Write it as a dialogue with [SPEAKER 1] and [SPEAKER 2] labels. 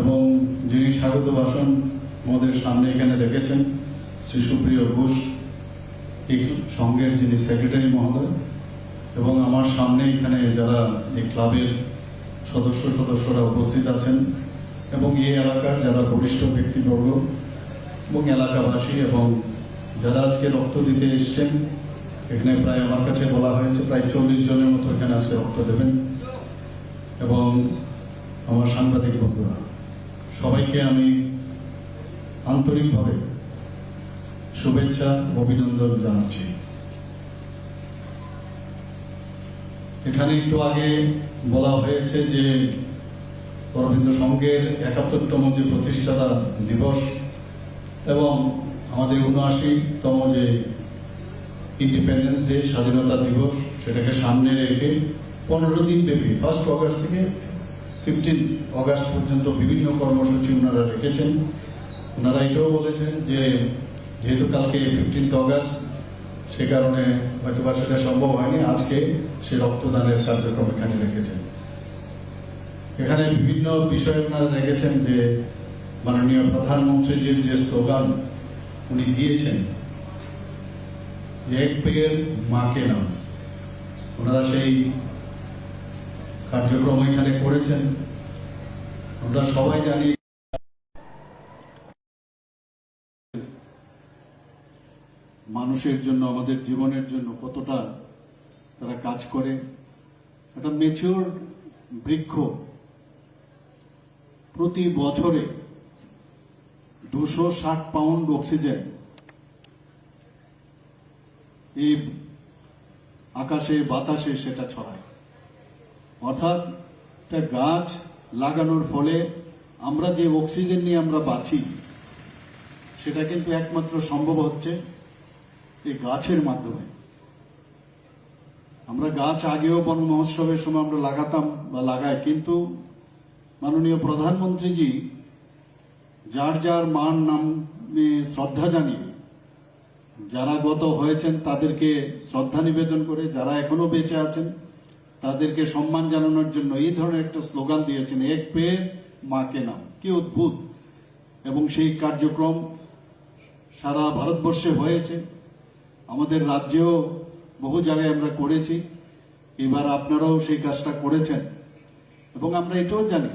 [SPEAKER 1] এবং যিনি স্বাগত ভাষণ আমাদের সামনে এখানে রেখেছেন, শ্রী সুপ্রিয় ঘোষ সংঘের যিনি সেক্রেটারি মহোদয়, এবং আমার সামনে এখানে যারা এই ক্লাবের সদস্য সদস্যরা উপস্থিত আছেন, এবং এই এলাকার যারা বরিষ্ঠ ব্যক্তিবর্গ, এবং এলাকাবাসী, এবং যারা আজকে রক্ত দিতে এসছেন, এখানে প্রায় আমার কাছে বলা হয়েছে, প্রায় চল্লিশ জনের মতো এখানে আজকে রক্ত দেবেন। এবং আমার সাংবাদিক বন্ধুরা সবাইকে আমি আন্তরিকভাবে শুভেচ্ছা অভিনন্দন জানাচ্ছি। এখানে একটু আগে বলা হয়েছে যে অরবিন্দ সংঘের একাত্তরতম যে প্রতিষ্ঠাতা দিবস এবং আমাদের উনআশিতম যে ইন্ডিপেন্ডেন্স ডে স্বাধীনতা দিবস, সেটাকে সামনে রেখে পনেরো দিন ব্যাপী ফার্স্ট অগস্ট থেকে ফিফটিন অগস্ট পর্যন্ত বিভিন্ন কর্মসূচি ওনারা রেখেছেন। ওনারা এটাও বলেছেন যে, যেহেতু কালকে ফিফটিন্থ অগস্ট সে কারণে হয়তো বা সেটা সম্ভব হয়নি, আজকে সে রক্তদানের কার্যক্রম এখানে রেখেছেন। এখানে বিভিন্ন বিষয় ওনারা রেখেছেন যে, মাননীয় প্রধানমন্ত্রীজির যে স্লোগান উনি দিয়েছেন, এক পেয়ের মাকে নাম ওনারা সেই কার্যক্রম এখানে করেছেন। আমরা সবাই জানি মানুষের জন্য, আমাদের জীবনের জন্য কতটা তারা কাজ করে। একটা মেচিওর বৃক্ষ প্রতি বছরে দুশো ষাট পাউন্ড অক্সিজেন এই আকাশে, বাতাসে সেটা ছড়ায়। অর্থাৎ একটা গাছ লাগানোর ফলে আমরা যে অক্সিজেন নিয়ে আমরা বাঁচি, সেটা কিন্তু একমাত্র সম্ভব হচ্ছে এই গাছের মাধ্যমে। আমরা গাছ আগেও বন মহোৎসবের সময় আমরা লাগাতাম বা লাগাই, কিন্তু মাননীয় প্রধানমন্ত্রীজি যার যার মান নামে শ্রদ্ধা জানিয়ে, যারা গত হয়েছেন তাদেরকে শ্রদ্ধা নিবেদন করে, যারা এখনও বেঁচে আছেন তাদেরকে সম্মান জানানোর জন্য এই ধরনের একটা স্লোগান দিয়েছেন, এক পেয়ের মাকে নাম। কি অদ্ভুত! এবং সেই কার্যক্রম সারা ভারতবর্ষে হয়েছে। আমাদের রাজ্যেও বহু জায়গায় আমরা করেছি। এবার আপনারাও সেই কাজটা করেছেন। এবং আমরা এটাও জানি